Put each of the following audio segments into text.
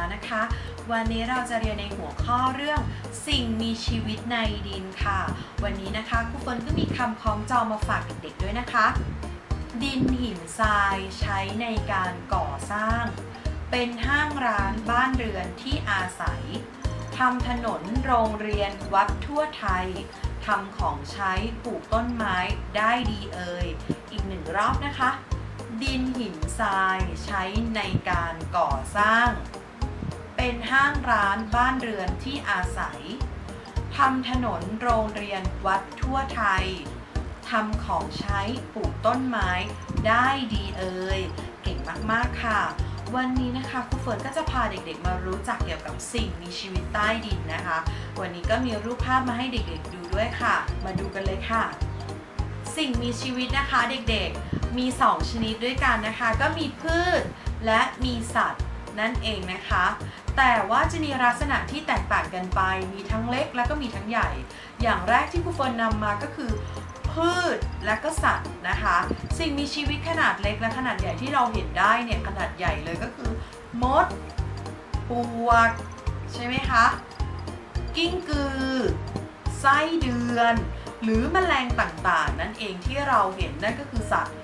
แล้วนะคะ วันนี้เราจะเรียนในหัวข้อเรื่องสิ่งมีชีวิตในดินค่ะ วันนี้นะคะครูเฟิร์นก็มีคำคล้องจองมาฝากเด็กๆด้วยนะคะ ดินหินทรายใช้ในการก่อสร้าง เป็นห้างร้านบ้านเรือนที่อาศัยทำถนนโรงเรียนวัดทั่วไทยทำของใช้ปลูกต้นไม้ได้ดีเอ่ยอีกหนึ่งรอบนะคะ ดินหินทรายใช้ในการก่อสร้าง เป็นห้างร้านบ้านเรือนที่อาศัยทำถนนโรงเรียนวัดทั่วไทยทำของใช้ปลูกต้นไม้ได้ดีเอ่ยเก่งมากๆค่ะ วันนี้นะคะครูเฟิร์นก็จะพาเด็กๆ มารู้จักเกี่ยวกับสิ่งมีชีวิตใต้ดินนะคะ วันนี้ก็มีรูปภาพมาให้เด็กๆดูด้วยค่ะ มาดูกันเลยค่ะ สิ่งมีชีวิตนะคะเด็กๆมี 2 ชนิดด้วยกันนะคะ ก็มีพืชและมีสัตว์ นั่นเองนะคะ แต่ว่าจะมีลักษณะที่แตกต่างกันไป มีทั้งเล็กและก็มีทั้งใหญ่ อย่างแรกที่ครูเฟิร์นนำมาก็คือพืชและก็สัตว์นะคะ สิ่งมีชีวิตขนาดเล็กและขนาดใหญ่ที่เราเห็นได้เนี่ยขนาดใหญ่เลยก็คือ มด ปวก ใช่ไหมคะ กิ้งกือ ไส้เดือน หรือแมลงต่างๆ นั่นเองที่เราเห็นนั่นก็คือสัตว์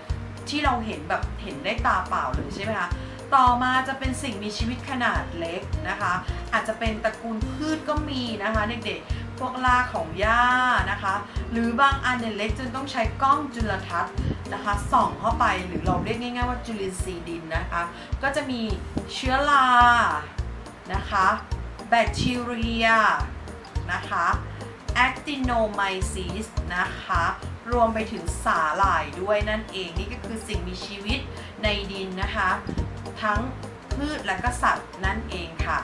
ที่เราเห็นแบบเห็นได้ตาเปล่าเลยใช่ไหมคะ ต่อมาจะเป็นสิ่งมีชีวิตขนาดเล็กนะคะ อาจจะเป็นตระกูลพืชก็มีนะคะเด็กๆพวกราของหญ้านะคะ หรือบางอันเนี่ยเล็กจนต้องใช้กล้องจุลทรรศน์นะคะส่องเข้าไปหรือเราเรียกง่ายๆว่าจุลินทรีย์ดินนะคะ ก็จะมีเชื้อรานะคะแบคทีเรียนะคะ actinomyces นะคะ รวมไปถึงสาหร่ายด้วยนั่นเองนี่ก็คือสิ่งมีชีวิตในดินนะคะ ทั้งพืชและก็สัตว์นั่นเองค่ะ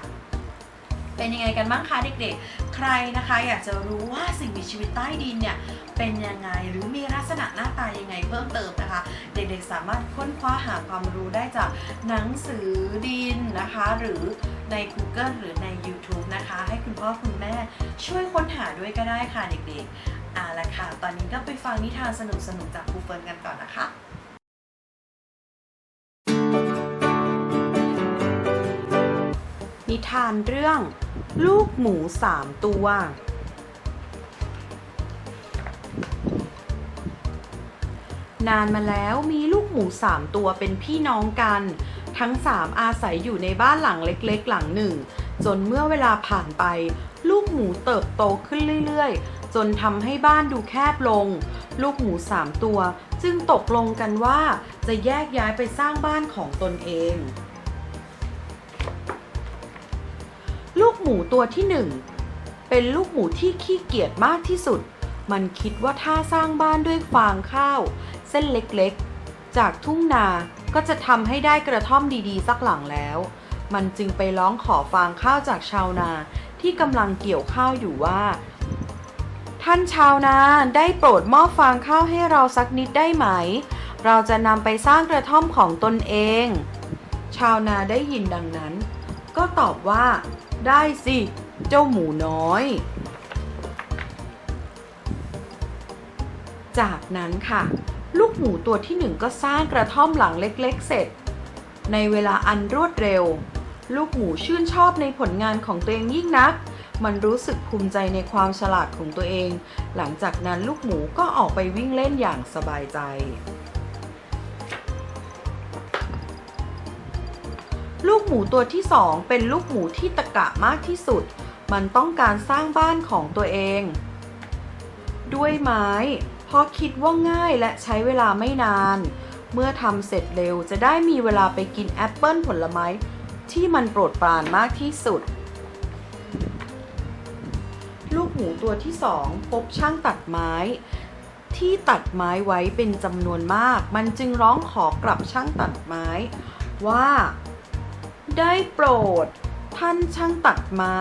เป็นยังไงกันบ้างคะเด็กๆ ใครนะคะอยากจะรู้ว่าสิ่งมีชีวิตใต้ดินเนี่ยเป็นยังไงหรือมีลักษณะหน้าตายังไงเพิ่มเติมนะคะ เด็กๆสามารถค้นคว้าหาความรู้ได้จากหนังสือดินนะคะ หรือใน Google หรือใน YouTube นะคะ ให้คุณพ่อคุณแม่ช่วยค้นหาด้วยก็ได้ค่ะเด็กๆเอาละค่ะ ตอนนี้ก็ไปฟังนิทานสนุกๆจากครูเฟิร์นกันก่อนนะคะ นิทานเรื่อง ลูกหมูสามตัว นานมาแล้วมีลูกหมูสามตัวเป็นพี่น้องกัน ทั้งสามอาศัยอยู่ในบ้านหลังเล็กๆ หลังหนึ่ง จนเมื่อเวลาผ่านไป ลูกหมูเติบโตขึ้นเรื่อยๆ จนทำให้บ้านดูแคบลง ลูกหมูสามตัวจึงตกลงกันว่าจะแยกย้ายไปสร้างบ้านของตนเอง หมูตัวที่หนึ่งเป็นลูกหมูที่ขี้เกียจมากที่สุด มันคิดว่าถ้าสร้างบ้านด้วยฟางข้าว เส้นเล็กๆ จากทุ่งนาก็จะทำให้ได้กระท่อมดีๆ สักหลังแล้ว มันจึงไปร้องขอฟางข้าวจากชาวนาที่กำลังเกี่ยวข้าวอยู่ว่า ท่านชาวนาได้โปรดมอบฟางข้าวให้เราสักนิดได้ไหม เราจะนำไปสร้างกระท่อมของตนเอง ชาวนาได้ยินดังนั้น ก็ตอบว่า ได้สิ เจ้าหมูน้อย จากนั้นค่ะ ลูกหมูตัวที่หนึ่งก็สร้างกระท่อมหลังเล็กๆ เสร็จ ในเวลาอันรวดเร็ว ลูกหมูชื่นชอบในผลงานของตัวเองยิ่งนัก มันรู้สึกภูมิใจในความฉลาดของตัวเอง หลังจากนั้นลูกหมูก็ออกไปวิ่งเล่นอย่างสบายใจ ลูกหมูตัวที่สองเป็นลูกหมูที่ตะกะมากที่สุด มันต้องการสร้างบ้านของตัวเอง ด้วยไม้ เพราะคิดว่าง่ายและใช้เวลาไม่นาน เมื่อทำเสร็จเร็วจะได้มีเวลาไปกินแอปเปิลผลไม้ ที่มันโปรดปรานมากที่สุด ลูกหมูตัวที่สองพบช่างตัดไม้ ที่ตัดไม้ไว้เป็นจำนวนมาก มันจึงร้องขอกลับช่างตัดไม้ ว่า ได้โปรด ท่านช่างตัดไม้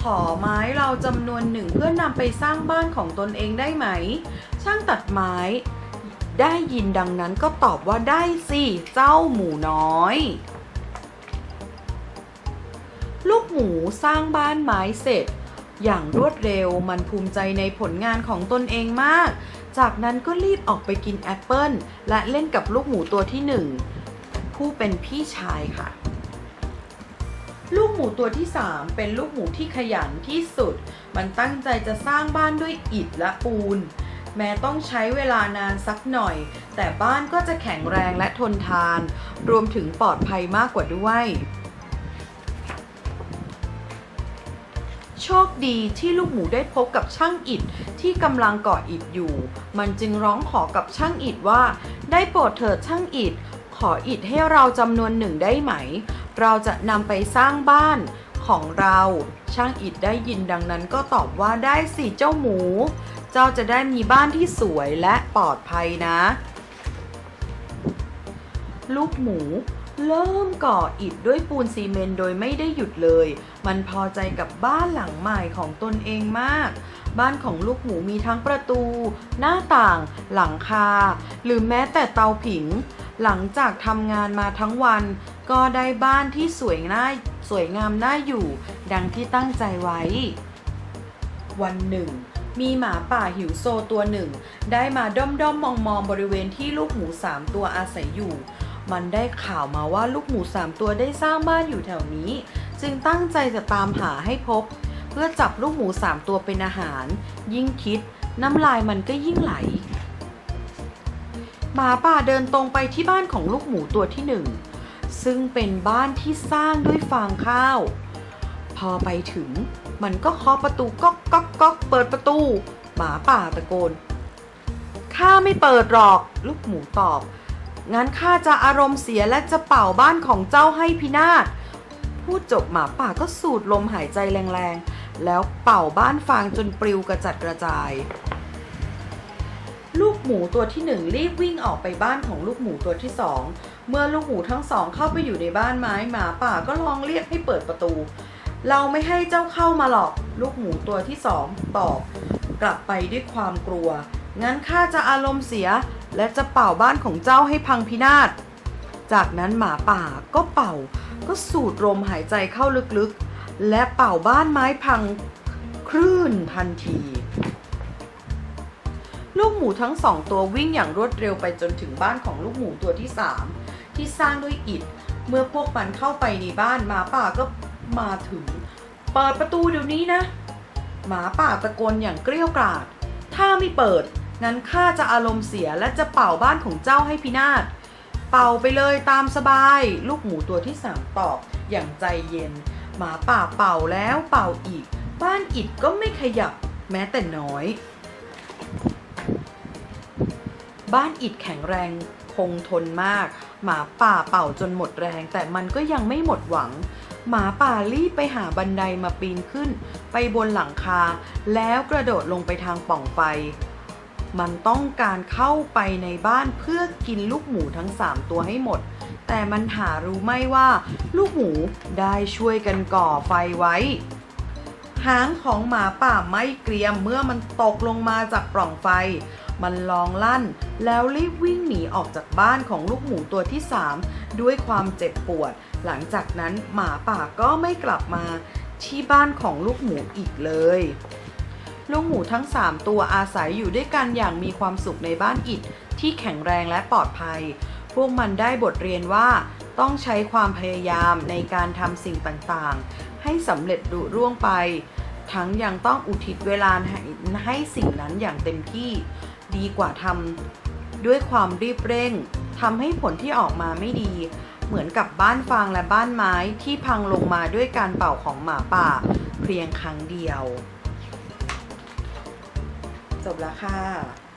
ขอไม้เราจำนวนหนึ่งเพื่อนำไปสร้างบ้านของตนเองได้ไหม ช่างตัดไม้ ได้ยินดังนั้นก็ตอบว่าได้สิเจ้าหมูน้อย ลูกหมูสร้างบ้านไม้เสร็จ อย่างรวดเร็วมันภูมิใจในผลงานของตนเองมาก จากนั้นก็รีบออกไปกินแอปเปิลและเล่นกับลูกหมูตัวที่หนึ่งผู้เป็นพี่ชายค่ะ ลูกหมูตัวที่ 3 เป็นลูกหมูที่ขยันที่สุด มันตั้งใจจะสร้างบ้านด้วยอิฐและปูน แม้ต้องใช้เวลานานสักหน่อย แต่บ้านก็จะแข็งแรงและทนทาน รวมถึงปลอดภัยมากกว่าด้วย โชคดีที่ลูกหมูได้พบกับช่างอิฐที่กำลังก่ออิฐอยู่ มันจึงร้องขอกับช่างอิฐว่า ได้โปรดเถิดช่างอิฐ ขออิฐให้เราจำนวนหนึ่งได้ไหม เราจะนำไปสร้างบ้านของเรา ช่างอิฐได้ยินดังนั้นก็ตอบว่าได้สิเจ้าหมู เจ้าจะได้มีบ้านที่สวยและปลอดภัยนะ ลูกหมูเริ่มก่ออิฐด้วยปูนซีเมนต์โดยไม่ได้หยุดเลย มันพอใจกับบ้านหลังใหม่ของตนเองมาก บ้านของลูกหมูมีทั้งประตู หน้าต่าง หลังคา หรือแม้แต่เตาผิง หลังจากทำงานมาทั้งวัน ก็ได้บ้านที่สวยน่าสวยงามน่าอยู่ ดังที่ตั้งใจไว้ วันหนึ่งมีหมาป่าหิวโซตัวหนึ่ง ได้มาด้อมด้อมมองมองบริเวณที่ลูกหมูสามตัวอาศัยอยู่ มันได้ข่าวมาว่าลูกหมูสามตัวได้สร้างบ้านอยู่แถวนี้ จึงตั้งใจจะตามหาให้พบ เพื่อจับลูกหมูสามตัวเป็นอาหาร ยิ่งคิด น้ำลายมันก็ยิ่งไหล หมาป่าเดินตรงไปที่บ้านของลูกหมูตัวที่หนึ่ง ซึ่งเป็นบ้านที่สร้างด้วยฟางข้าว พอไปถึง มันก็เคาะประตูก๊อกก๊อกก๊อกเปิดประตู หมาป่าตะโกนข้าไม่เปิดหรอก ลูกหมูตอบ งั้นข้าจะอารมณ์เสียและจะเป่าบ้านของเจ้าให้พินาศพูดจบหมาป่าก็สูดลมหายใจแรงๆ แล้วเป่าบ้านฟางจนปลิวกระจัดกระจาย ลูกหมูตัวที่หนึ่งรีบวิ่งออกไปบ้านของลูกหมูตัวที่สองเมื่อลูกหมูทั้งสองเข้าไปอยู่ในบ้านไม้หมาป่าก็ลองเรียกให้เปิดประตู เราไม่ให้เจ้าเข้ามาหรอก ลูกหมูตัวที่สองตอบ กลับไปด้วยความกลัว งั้นข้าจะอารมณ์เสีย และจะเป่าบ้านของเจ้าให้พังพินาศ จากนั้นหมาป่าก็เป่า ก็สูดลมหายใจเข้าลึกๆ และเป่าบ้านไม้พังคลื่นทันที ลูกหมูทั้งสองตัววิ่งอย่างรวดเร็วไปจนถึงบ้านของลูกหมูตัวที่สามที่สร้างด้วยอิฐ เมื่อพวกมันเข้าไปในบ้านหมาป่าก็มาถึง เปิดประตูเดี๋ยวนี้นะ หมาป่าตะโกนอย่างเกรี้ยวกราดถ้าไม่เปิดงั้นข้าจะอารมณ์เสียและจะเป่าบ้านของเจ้าให้พินาศเป่าไปเลยตามสบาย ลูกหมูตัวที่สามตอบอย่างใจเย็น หมาป่าเป่าแล้วเป่าอีก บ้านอิดก็ไม่ขยับแม้แต่น้อย บ้านอิดแข็งแรงคงทนมาก หมาป่าเป่าจนหมดแรง แต่มันก็ยังไม่หมดหวัง หมาป่ารีบไปหาบันไดมาปีนขึ้น ไปบนหลังคา แล้วกระโดดลงไปทางป่องไฟมันต้องการเข้าไปในบ้านเพื่อกินลูกหมูทั้งสามตัวให้หมด แต่มันหารู้ไม่ว่า ลูกหมูได้ช่วยกันก่อไฟไว้ หางของหมาป่าไม่เกรียมเมื่อมันตกลงมาจากปล่องไฟ มันลองลั่น แล้วรีบวิ่งหนีออกจากบ้านของลูกหมูตัวที่สามด้วยความเจ็บปวด หลังจากนั้นหมาป่าก็ไม่กลับมาที่บ้านของลูกหมูอีกเลยลูกหมูทั้ง 3 ตัวอาศัยอยู่ด้วยกันอย่างมีความสุขในบ้านอิฐที่แข็งแรงและปลอดภัย พวกมันได้บทเรียนว่าต้องใช้ความพยายามในการทำสิ่งต่างๆ ให้สำเร็จดุร่วงไป ทั้งยังต้องอุทิศเวลาให้ให้สิ่งนั้นอย่างเต็มที่ ดีกว่าทำด้วยความรีบเร่งทำให้ผลที่ออกมาไม่ดี เหมือนกับบ้านฟางและบ้านไม้ที่พังลงมาด้วยการเป่าของหมาป่า เพียงครั้งเดียว จบแล้วค่ะ